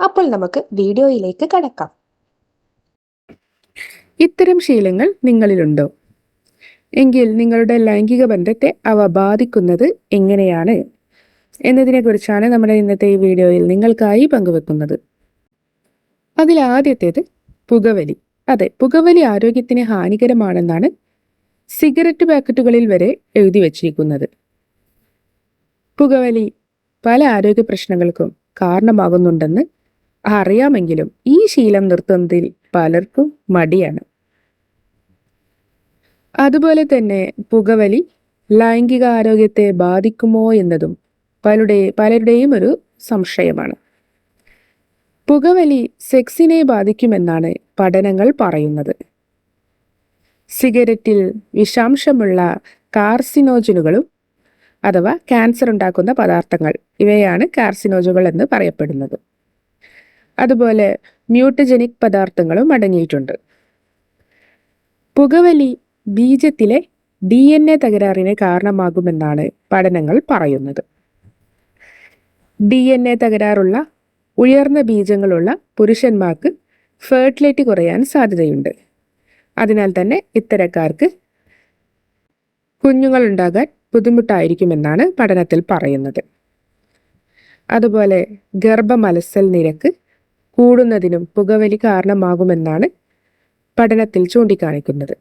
അപ്പോൾ നമുക്ക് വീഡിയോയിലേക്ക് കടക്കാം. ഇത്തരം ശീലങ്ങൾ നിങ്ങളിലുണ്ടോ? എങ്കിൽ നിങ്ങളുടെ ലൈംഗിക ബന്ധത്തെ അവ ബാധിക്കുന്നത് എങ്ങനെയാണ്? എന്നതിനെക്കുറിച്ചാണ് നമ്മുടെ ഇന്നത്തെ ഈ വീഡിയോയിൽ നിങ്ങൾക്കായി പങ്കുവെക്കുന്നത്. അതിൽ ആദ്യത്തേത് പുകവലി. അതെ പുകവലി ആരോഗ്യത്തിന് ഹാനികരമാണെന്നാണ് സിഗരറ്റ് പാക്കറ്റുകളിൽ വരെ എഴുതി വച്ചിരിക്കുന്നത്. പുകവലി പല ആരോഗ്യ പ്രശ്നങ്ങൾക്കും കാരണമാകുന്നുണ്ടെന്ന് അറിയാമെങ്കിലും ഈ ശീലം നിർത്തുന്നതിൽ പലർക്കും മടിയാണ്. അതുപോലെ തന്നെ പുകവലി ലൈംഗിക ആരോഗ്യത്തെ ബാധിക്കുമോ എന്നതും പലരുടെ പലരുടെയും ഒരു സംശയമാണ്. പുകവലി സെക്സിനെ ബാധിക്കുമെന്നാണ് പഠനങ്ങൾ പറയുന്നത്. സിഗരറ്റിൽ വിഷാംശമുള്ള കാർസിനോജനുകളും അഥവാ ക്യാൻസർ ഉണ്ടാക്കുന്ന പദാർത്ഥങ്ങൾ ഇവയാണ് കാർസിനോജുകൾ എന്ന് പറയപ്പെടുന്നത്. അതുപോലെ മ്യൂട്ടജനിക് പദാർത്ഥങ്ങളും അടങ്ങിയിട്ടുണ്ട്. പുകവലി ബീജത്തിലെ ഡി എൻ എ തകരാറിന് കാരണമാകുമെന്നാണ് പഠനങ്ങൾ പറയുന്നത്. ഡി എൻ എ തകരാറുള്ള ഉയർന്ന ബീജങ്ങളുള്ള പുരുഷന്മാർക്ക് ഫേർട്ടിലിറ്റി കുറയാൻ സാധ്യതയുണ്ട്. അതിനാൽ തന്നെ ഇത്തരക്കാർക്ക് കുഞ്ഞുങ്ങൾ ഉണ്ടാകാൻ ബുദ്ധിമുട്ടായിരിക്കുമെന്നാണ് പഠനത്തിൽ പറയുന്നത്. അതുപോലെ ഗർഭമലസൽ നിരക്ക് കൂടുന്നതിനും പുകവലി കാരണമാകുമെന്നാണ് പഠനത്തിൽ ചൂണ്ടിക്കാണിക്കുന്നത്.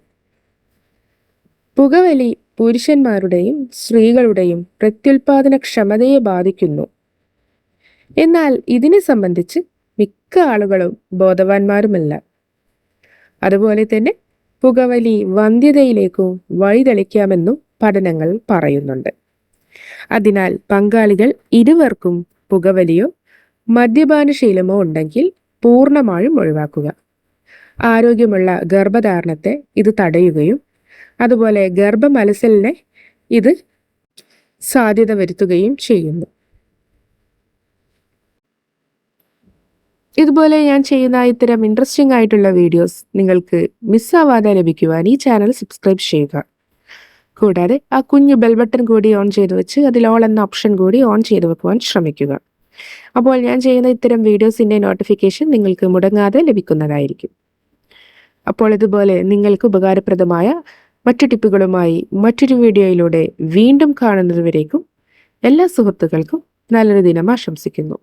പുകവലി പുരുഷന്മാരുടെയും സ്ത്രീകളുടെയും പ്രത്യുൽപാദന ക്ഷമതയെ ബാധിക്കുന്നു. എന്നാൽ ഇതിനെ സംബന്ധിച്ച് മിക്ക ആളുകളും ബോധവാന്മാരുമല്ല. അതുപോലെ തന്നെ പുകവലി വന്ധ്യതയിലേക്കും വഴിതെളിക്കാമെന്നും പഠനങ്ങൾ പറയുന്നുണ്ട്. അതിനാൽ പങ്കാളികൾ ഇരുവർക്കും പുകവലിയോ മദ്യപാനശീലമോ ഉണ്ടെങ്കിൽ പൂർണമായും ഒഴിവാക്കുക. ആരോഗ്യമുള്ള ഗർഭധാരണത്തെ ഇത് തടയുകയും അതുപോലെ ഗർഭമലസലിനെ ഇത് സാധ്യത വരുത്തുകയും ചെയ്യുന്നു. ഇതുപോലെ ഞാൻ ചെയ്യുന്ന ഇത്തരം ഇൻട്രസ്റ്റിംഗ് ആയിട്ടുള്ള വീഡിയോസ് നിങ്ങൾക്ക് മിസ്സാവാതെ ലഭിക്കുവാൻ ഈ ചാനൽ സബ്സ്ക്രൈബ് ചെയ്യുക. കൂടാതെ ആ കുഞ്ഞു ബെൽ ബട്ടൺ കൂടി ഓൺ ചെയ്തു വെച്ച് അതിൽ ഓൾ എന്ന ഓപ്ഷൻ കൂടി ഓൺ ചെയ്തു വെക്കുവാൻ ശ്രമിക്കുക. അപ്പോൾ ഞാൻ ചെയ്യുന്ന ഇത്തരം വീഡിയോസിന്റെ നോട്ടിഫിക്കേഷൻ നിങ്ങൾക്ക് മുടങ്ങാതെ ലഭിക്കുന്നതായിരിക്കും. അപ്പോൾ ഇതുപോലെ നിങ്ങൾക്ക് ഉപകാരപ്രദമായ മറ്റു ടിപ്പുകളുമായി മറ്റൊരു വീഡിയോയിലൂടെ വീണ്ടും കാണുന്നതുവരേക്കും എല്ലാ സുഹൃത്തുക്കൾക്കും നല്ലൊരു ദിനം ആശംസിക്കുന്നു.